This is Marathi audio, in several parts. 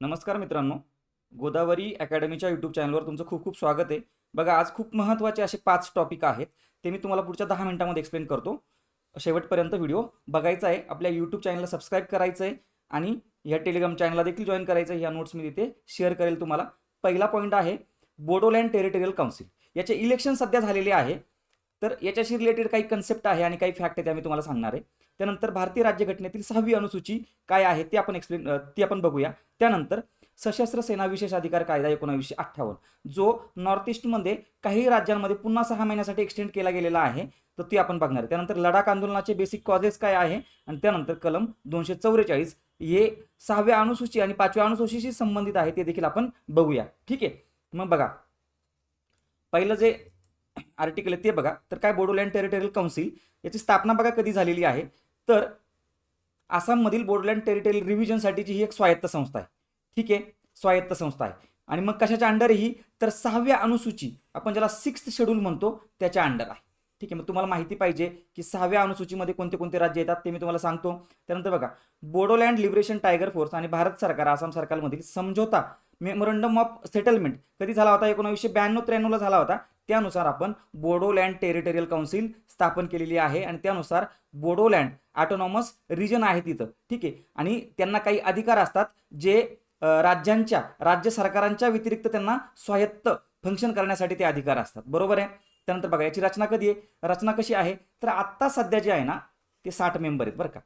नमस्कार मित्रांनो. गोदावरी अकॅडमीच्या यूट्यूब चॅनलवर तुमचं खूप खूप स्वागत आहे. बघा आज खूप महत्त्वाचे असे पाच टॉपिक आहेत. ते मी तुम्हाला पुढच्या दहा मिनिटांमध्ये एक्सप्लेन करतो. शेवटपर्यंत व्हिडिओ बघायचा आहे. आपल्या यूट्यूब चॅनलला सबस्क्राईब करायचं आहे आणि या टेलिग्राम चॅनलला देखील जॉईन करायचं आहे. या नोट्स मी तिथे शेअर करेल तुम्हाला. पहिला पॉईंट आहे बोडोलँड टेरिटोरियल काउन्सिल याचे इलेक्शन सध्या झालेले आहे. तर याच्याशी रिलेटेड काही कन्सेप्ट आहे आणि काही फॅक्ट आहे त्या मी तुम्हाला सांगणार आहे. त्यानंतर भारतीय राज्यघटनेतील सहावी अनुसूची काय आहे ते आपण एक्सप्लेन ती आपण बघूया. त्यानंतर सशस्त्र सेना विशेष अधिकार कायदा एकोणावीसशे अठ्ठावन्न जो नॉर्थ ईस्टमध्ये काही राज्यांमध्ये पुन्हा सहा महिन्यासाठी एक्सटेंड केला गेलेला आहे तर ती आपण बघणार आहे. त्यानंतर लडाख आंदोलनाचे बेसिक कॉजेस काय आहे आणि त्यानंतर कलम दोनशे चौवेचाळीस हे सहाव्या अनुसूची आणि पाचव्या अनुसूचीशी संबंधित आहे ते देखील आपण बघूया. ठीक आहे? मग बघा. पहिलं जे आर्टिकल आहे ते बघा. तर काय बोडोलँड टेरिटोरियल काउन्सिल याची स्थापना बघा कधी झालेली आहे? तर आसाममधील बोडोलँड टेरिटरी रिव्हिजनसाठीची ही एक स्वायत्त संस्था आहे. ठीक आहे? स्वायत्त संस्था आहे. आणि मग कशाच्या अंडर ही? तर सहाव्या अनुसूची आपण ज्याला सिक्स्थ शेड्यूल म्हणतो त्याच्या अंडर आहे. ठीक आहे? मग तुम्हाला माहिती पाहिजे की सहाव्या अनुसूचीमध्ये कोणते कोणते राज्य येतात ते मी तुम्हाला सांगतो. त्यानंतर बघा बोडोलँड लिबरेशन टायगर फोर्स आणि भारत सरकार आसाम सरकारमधील समझोता मेमोरंडम ऑफ सेटलमेंट कधी झाला होता? एकोणीसशे ब्याण्णव त्र्याण्णवला झाला होता. त्यानुसार आपण बोडोलँड टेरिटोरियल काउन्सिल स्थापन केलेली आहे आणि त्यानुसार बोडोलँड ऑटोनॉमस रिजन आहे तिथं. ठीक आहे? आणि त्यांना काही अधिकार असतात जे राज्यांच्या राज्य सरकारांच्या व्यतिरिक्त त्यांना स्वायत्त फंक्शन करण्यासाठी ते अधिकार असतात. बरोबर आहे? त्यानंतर बघा याची रचना कधी आहे? रचना कशी आहे? तर आत्ता सध्या जे आहे ना ते साठ मेंबर आहेत बरं का.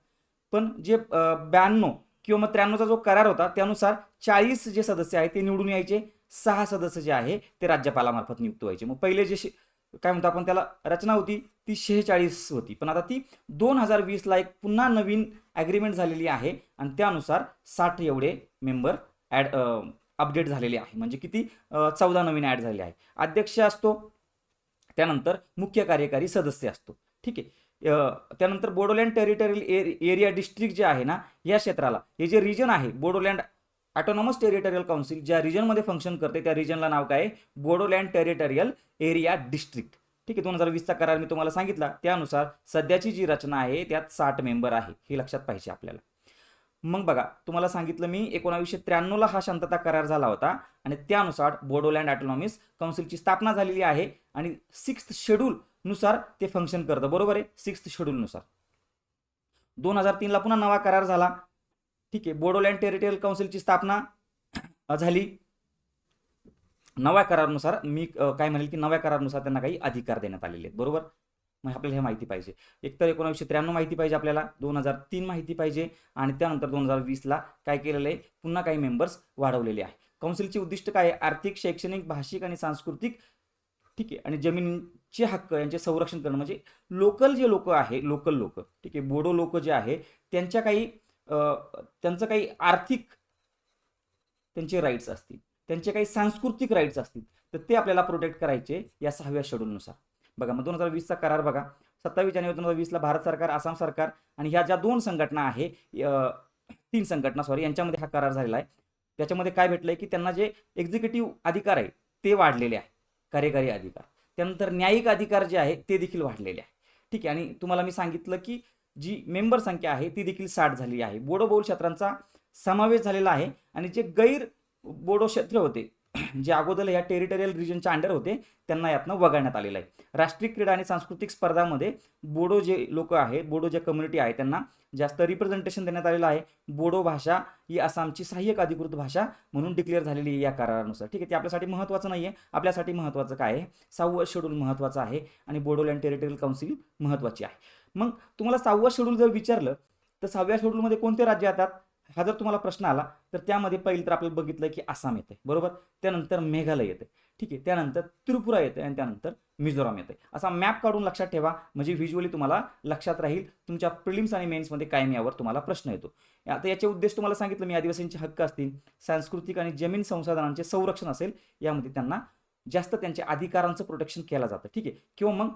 पण जे ब्याण्णव किंवा मग त्र्याण्णवचा जो करार होता त्यानुसार चाळीस जे सदस्य आहेत ते निवडून यायचे. सहा सदस्य जे आहे ते राज्यपालामार्फत नियुक्त व्हायचे. मग पहिले जे काय म्हणतो आपण त्याला रचना होती ती शेहेचाळीस होती. पण आता ती दोन हजार वीसला एक पुन्हा नवीन ॲग्रीमेंट झालेली आहे आणि त्यानुसार साठ एवढे मेंबर ॲड अपडेट झालेले आहे. म्हणजे किती चौदा नवीन ॲड झालेले आहे. अध्यक्ष असतो त्यानंतर मुख्य कार्यकारी सदस्य असतो. ठीक आहे. त्यानंतर बोडोलँड टेरिटोरियल एरिया डिस्ट्रिक्ट जे आहे ना या क्षेत्राला हे जे रिजन आहे बोडोलँड ऑटोनॉमस टेरिटोरियल काउन्सिल ज्या रिजनमध्ये फंक्शन करते त्या रिजनला नाव काय? आहे बोडोलँड टेरिटोरियल एरिया डिस्ट्रिक्ट ठीक आहे दोन हजार वीसचा करार मी तुम्हाला सांगितला. त्यानुसार सध्याची जी रचना आहे त्यात साठ मेंबर आहे. हे लक्षात पाहिजे आपल्याला. मग बघा तुम्हाला सांगितलं मी एकोणावीसशे त्र्याण्णवला हा शांतता करार झाला होता आणि त्यानुसार बोडोलँड ऑटोनॉमिस काउन्सिलची स्थापना झालेली आहे आणि सिक्स्थ शेड्यूल नुसार ते फंक्शन करतं. बरोबर आहे? सिक्स्थ शेड्यूलनुसार दोन हजार तीनला पुन्हा नवा करार झाला. ठीक आहे. बोडोलँड टेरिटोरियल काउन्सिलची स्थापना झाली. नव्या करारानुसार मी काय म्हणेल की नव्या करारानुसार त्यांना काही अधिकार देण्यात आलेले आहेत. बरोबर? मग आपल्याला हे माहिती पाहिजे. एकतर एकोणीसशे त्र्याण्णव माहिती पाहिजे आपल्याला दोन हजार तीन माहिती पाहिजे आणि त्यानंतर दोन हजार वीसला काय केलेलं आहे पुन्हा काही मेंबर्स वाढवलेले आहे. काउन्सिलचे उद्दिष्ट काय आहे? आर्थिक शैक्षणिक भाषिक आणि सांस्कृतिक ठीक आहे. आणि जमिनीचे हक्क यांचे संरक्षण करणं. म्हणजे लोकल जे लोक आहे लोकल लोक ठीक आहे. बोडो लोक जे आहे त्यांच्या काही त्यांचं काही आर्थिक त्यांचे राईट्स असतील. त्यांचे काही सांस्कृतिक राईट्स असतील तर ते आपल्याला प्रोटेक्ट करायचे या सहाव्या शेड्यूलनुसार बघा मग दोन हजार वीसचा करार बघा. सत्तावीस जानेवारी दोन हजार वीसला भारत सरकार आसाम सरकार आणि ह्या ज्या दोन संघटना आहे तीन संघटना सॉरी यांच्यामध्ये हा करार झालेला आहे. त्याच्यामध्ये काय भेटलंय की त्यांना जे एक्झिक्युटिव्ह अधिकार आहे ते वाढलेले आहे. कार्यकारी अधिकार. त्यानंतर न्यायिक अधिकार जे आहे ते देखील वाढलेले आहे. ठीक आहे आणि तुम्हाला मी सांगितलं की जी मेंबर संख्या आहे ती देखील साठ झाली आहे. बोडो बहुल क्षेत्रांचा समावेश झालेला आहे आणि जे गैर बोडो क्षेत्र होते जे अगोदर या टेरिटोरियल रिजनच्या अंडर होते त्यांना यातनं वगळण्यात आलेलं आहे. राष्ट्रीय क्रीडा आणि सांस्कृतिक स्पर्धामध्ये बोडो जे लोक आहे बोडो जे कम्युनिटी आहे त्यांना जास्त रिप्रेझेंटेशन देण्यात आलेलं आहे. बोडो भाषा ही आसामची सहाय्यक अधिकृत भाषा म्हणून डिक्लेअर झालेली आहे या करारानुसार. ठीक आहे ते आपल्यासाठी महत्त्वाचं नाही आहे आपल्यासाठी महत्त्वाचं काय आहे? सहावं शेड्यूल महत्त्वाचं आहे आणि बोडोलँड टेरिटोरियल काउन्सिल महत्त्वाची आहे. मग तुम्हाला सहावं शेड्यूल जर विचारलं तर सहाव्या शेड्यूलमध्ये कोणते राज्य येतात? हा जर तुम्हाला प्रश्न आला तर त्यामध्ये पहिलं तर आपल्याला बघितलं की आसाम येते बरोबर? त्यानंतर मेघालय येते ठीक आहे? त्यानंतर त्रिपुरा येते आणि त्यानंतर मिझोराम येते असा मॅप काढून लक्षात ठेवा म्हणजे व्हिज्युअली तुम्हाला लक्षात राहील तुमच्या प्रिलिम्स आणि मेन्समध्ये कायम यावर तुम्हाला प्रश्न येतो. आता याचे उद्देश तुम्हाला सांगितलं मी आदिवासींचे हक्क असतील सांस्कृतिक आणि जमीन संसाधनांचे संरक्षण असेल यामध्ये त्यांना जास्त त्यांच्या अधिकारांचं प्रोटेक्शन केलं जातं ठीक आहे? किंवा मग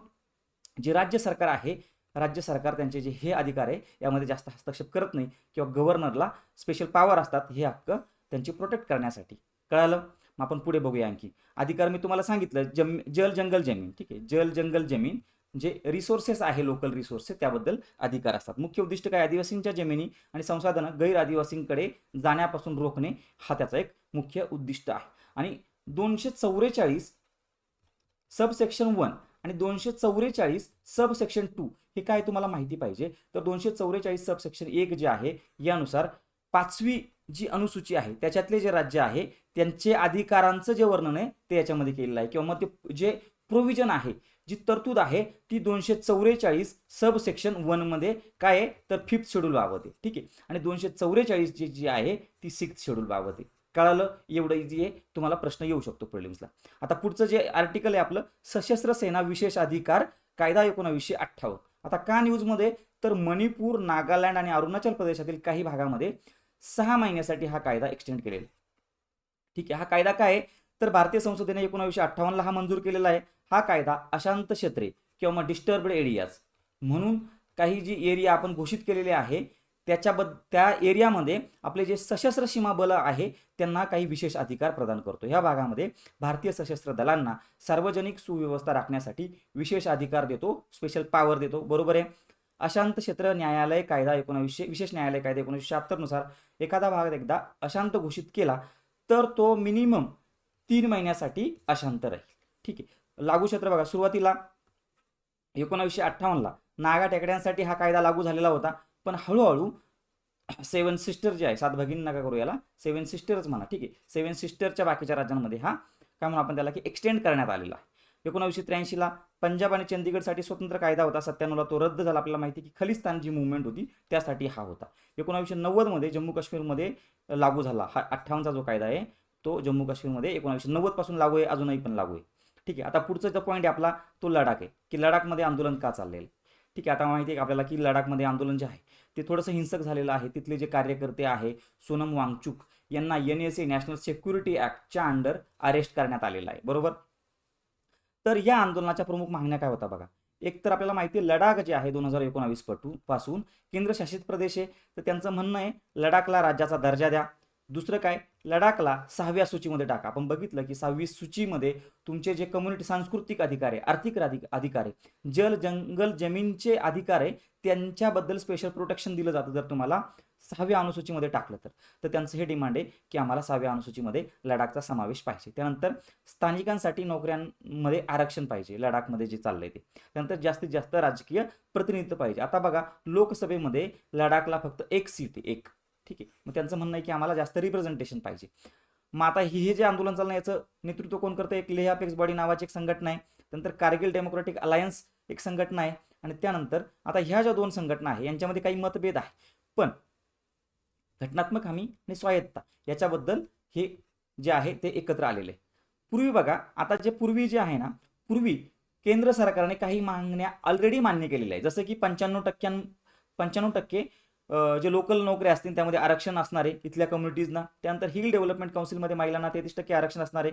जे राज्य सरकार आहे राज्य सरकार त्यांचे जे हे अधिकार आहे यामध्ये जास्त हस्तक्षेप करत नाही किंवा गव्हर्नरला स्पेशल पॉवर असतात हे हक्क त्यांची प्रोटेक्ट करण्यासाठी. कळालं? मग आपण पुढे बघूया आणखी. अधिकार मी तुम्हाला सांगितलं जम जल जंगल जमीन. ठीक आहे? जल जंगल जमीन जे रिसोर्सेस आहे लोकल रिसोर्सेस त्याबद्दल अधिकार असतात. मुख्य उद्दिष्ट काय? आदिवासींच्या जमिनी आणि संसाधनं गैर आदिवासींकडे जाण्यापासून रोखणे हा त्याचा एक मुख्य उद्दिष्ट आहे. आणि दोनशे चौवेचाळीस सबसेक्शन वन आणि दोनशे चौवेचाळीस सबसेक्शन टू हे काय तुम्हाला माहिती पाहिजे? तर दोनशे चौवेचाळीस सबसेक्शन एक जे आहे यानुसार पाचवी जी अनुसूची आहे त्याच्यातले जे राज्य आहे त्यांचे अधिकारांचं जे वर्णन आहे ते याच्यामध्ये केलेलं आहे. किंवा मग ते जे प्रोव्हिजन आहे जी तरतूद आहे ती दोनशे चौवेचाळीस सब सेक्शन वनमध्ये काय आहे? तर फिफ्थ शेड्यूल बाबत आहे. ठीक आहे? आणि दोनशे चौवेचाळीस जी जी आहे ती सिक्स्थ शेड्यूल बाबत आहे. कळालं एवढं इझी आहे तुम्हाला प्रश्न येऊ शकतो प्रिलिम्सला आता पुढचं जे आर्टिकल आहे आपलं सशस्त्र सेना विशेष अधिकार कायदा एकोणावीसशे अठ्ठावन्न. आता का न्यूजमध्ये तर मणिपूर नागालँड आणि अरुणाचल प्रदेशातील काही भागामध्ये सहा महिन्यासाठी हा कायदा एक्सटेंड केलेला आहे. ठीक आहे हा कायदा काय आहे? तर भारतीय संसदेने एकोणावीसशे अठ्ठावन्नला हा मंजूर केलेला आहे. हा कायदा अशांत क्षेत्रे किंवा मग डिस्टर्बड एरियाज म्हणून काही जी एरिया आपण घोषित केलेले आहे त्याच्याबद्द त्या एरियामध्ये आपले जे सशस्त्र सीमा बल आहे त्यांना काही विशेष अधिकार प्रदान करतो. ह्या भागामध्ये भारतीय सशस्त्र दलांना सार्वजनिक सुव्यवस्था राखण्यासाठी विशेष अधिकार देतो स्पेशल पॉवर देतो. बरोबर आहे? अशांत क्षेत्र न्यायालय कायदा एकोणावीसशे विशेष न्यायालय कायदा एकोणीसशे शहात्तरनुसार एखादा भाग एकदा अशांत घोषित केला तर तो मिनिमम तीन महिन्यासाठी अशांत राहील. ठीक आहे? लागू क्षेत्र बघा सुरुवातीला एकोणावीसशे अठ्ठावन्नला नागा टेकड्यांसाठी हा कायदा लागू झालेला होता. पण हळूहळू सेवन सिस्टर जे आहे सात भगिनी नका करू याला. सेवन सिस्टरच म्हणा ठीक आहे. सेवन सिस्टरच्या बाकीच्या राज्यांमध्ये हा काय म्हणून आपण त्याला की एक्सटेंड करण्यात आलेला आहे. एकोणावीसशे त्र्याऐंशीला पंजाब आणि चंदीगडसाठी स्वतंत्र कायदा होता. सत्त्याण्णवला तो रद्द झाला. आपल्याला माहिती की खलिस्तान जी मुवमेंट होती त्यासाठी हा होता. एकोणावीसशे नव्वदमध्ये जम्मू काश्मीरमध्ये लागू झाला. हा अठ्ठावन्नचा जो कायदा आहे तो जम्मू काश्मीरमध्ये एकोणावीसशे नव्वदपासून लागू आहे अजूनही पण लागू आहे. ठीक आहे. आता पुढचा जो पॉईंट आहे आपला तो लडाख आहे की लडाखमध्ये आंदोलन का चाललेलं ठीक आहे आता माहिती आहे का आपल्याला की लडाखमध्ये आंदोलन जे आहे ते थोडंसं हिंसक झालेलं आहे. तिथले जे कार्यकर्ते आहे सोनम वांगचुक यांना N S A national security ॲक्टच्या under arrest करण्यात आलेलं आहे. बरोबर? तर या आंदोलनाच्या प्रमुख मागण्या काय होता बघा? एक तर आपल्याला माहिती आहे लडाख जे आहे दोन हजार एकोणावीस पटू पासून केंद्रशासित प्रदेश आहे. तर त्यांचं म्हणणं आहे लडाखला राज्याचा दर्जा द्या. दुसरं काय? लडाखला सहाव्या सूचीमध्ये टाका. आपण बघितलं की सहावी सूचीमध्ये तुमचे जे कम्युनिटी सांस्कृतिक अधिकार आहे आर्थिक अधिकार आहे जल जंगल जमीनचे अधिकार आहे त्यांच्याबद्दल स्पेशल प्रोटेक्शन दिलं जातं जर तुम्हाला सहाव्या अनुसूचीमध्ये टाकलं तर. तर त्यांचं हे डिमांड आहे की आम्हाला सहाव्या अनुसूचीमध्ये लडाखचा समावेश पाहिजे. त्यानंतर स्थानिकांसाठी नोकऱ्यांमध्ये आरक्षण पाहिजे लडाखमध्ये जे चाललंय ते. त्यानंतर जास्तीत जास्त राजकीय प्रतिनिधित्व पाहिजे. आता बघा लोकसभेमध्ये लडाखला फक्त एक सीट आहे एक. ठीक आहे. मग त्यांचं म्हणणं आहे की आम्हाला जास्त रिप्रेझेंटेशन पाहिजे. मग आता हे हे जे आंदोलन चालणं याचं नेतृत्व कोण करतं? एक लेह अपेक्स बॉडी नावाची एक संघटना आहे. त्यानंतर कारगिल डेमोक्रेटिक अलायन्स एक संघटना आहे. आणि त्यानंतर आता ह्या ज्या दोन संघटना आहे यांच्यामध्ये काही मतभेद आहे. पण घटनात्मक हमी आणि स्वायत्ता याच्याबद्दल हे जे आहे ते एकत्र आलेले आहे. पूर्वी बघा आता जे पूर्वी जे आहे ना पूर्वी केंद्र सरकारने काही मागण्या ऑलरेडी मान्य केलेल्या आहे जसं की पंच्याण्णव टक्क्यां पंच्याण्णव टक्के जे लोकल नोकऱ्या असतील त्यामध्ये आरक्षण असणारे इथल्या कम्युनिटीजना त्यानंतर हिल डेव्हलपमेंट काउन्सिलमध्ये महिलांना तेहतीस टक्के आरक्षण असणारे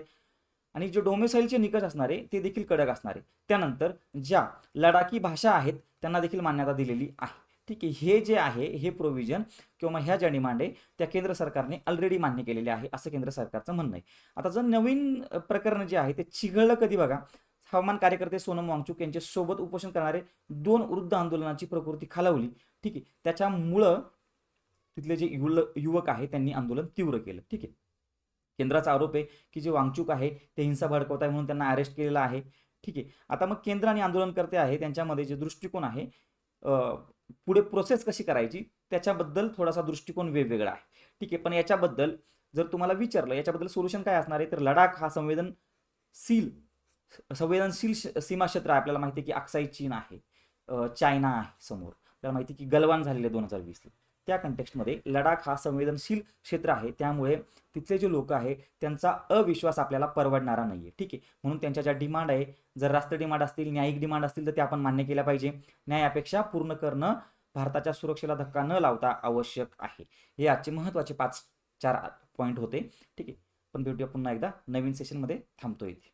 आणि जे डोमेसाईलचे निकष असणारे ते देखील कडक असणारे. त्यानंतर ज्या लडाखी भाषा आहेत त्यांना देखील मान्यता दिलेली आहे. ठीक आहे हे जे आहे हे प्रोव्हिजन किंवा ह्या ज्या डिमांड आहे त्या केंद्र सरकारने ऑलरेडी मान्य केलेले आहे असं केंद्र सरकारचं म्हणणं आहे. आता जर नवीन प्रकरण जे आहे ते चिघळलं कधी बघा? हवामान कार्यकर्ते सोनम वांगचूक यांच्या सोबत उपोषण करणारे दोन वृद्ध आंदोलनाची प्रकृती खालावली. ठीक आहे. त्याच्यामुळं तिथले जे युल युवक आहे त्यांनी आंदोलन तीव्र केलं. ठीक आहे. केंद्राचा आरोप आहे की जे वांगचूक आहे ते हिंसा भडकवत आहे म्हणून त्यांना अरेस्ट केलेलं आहे. ठीक आहे. आता मग केंद्र आणि आंदोलनकर्ते आहे त्यांच्यामध्ये जे दृष्टिकोन आहे पुढे प्रोसेस कशी करायची त्याच्याबद्दल थोडासा दृष्टिकोन वेगवेगळा आहे. ठीक आहे. पण याच्याबद्दल जर तुम्हाला विचारलं याच्याबद्दल सोल्युशन काय असणार आहे तर लडाख हा संवेदनशील संवेदनशील सीमा क्षेत्र आहे. आपल्याला माहिती आहे की अक्साई चीन आहे चायना आहे समोर. आपल्याला माहिती की गलवान झालेले दोन हजार वीसला. त्या कंटेक्स्टमध्ये लडाख हा संवेदनशील क्षेत्र आहे. त्यामुळे तिथले जे लोक आहे त्यांचा अविश्वास आपल्याला परवडणारा नाही आहे ठीक आहे? म्हणून त्यांच्या ज्या डिमांड आहे जर रास्त डिमांड असतील न्यायिक डिमांड असतील तर ते आपण मान्य केल्या पाहिजे. न्यायापेक्षा पूर्ण करणं भारताच्या सुरक्षेला धक्का न लावता आवश्यक आहे. हे आजचे महत्त्वाचे पाच चार पॉईंट होते. ठीक आहे? पण भेटूया पुन्हा एकदा. नवीन सेशनमध्ये थांबतो इथे.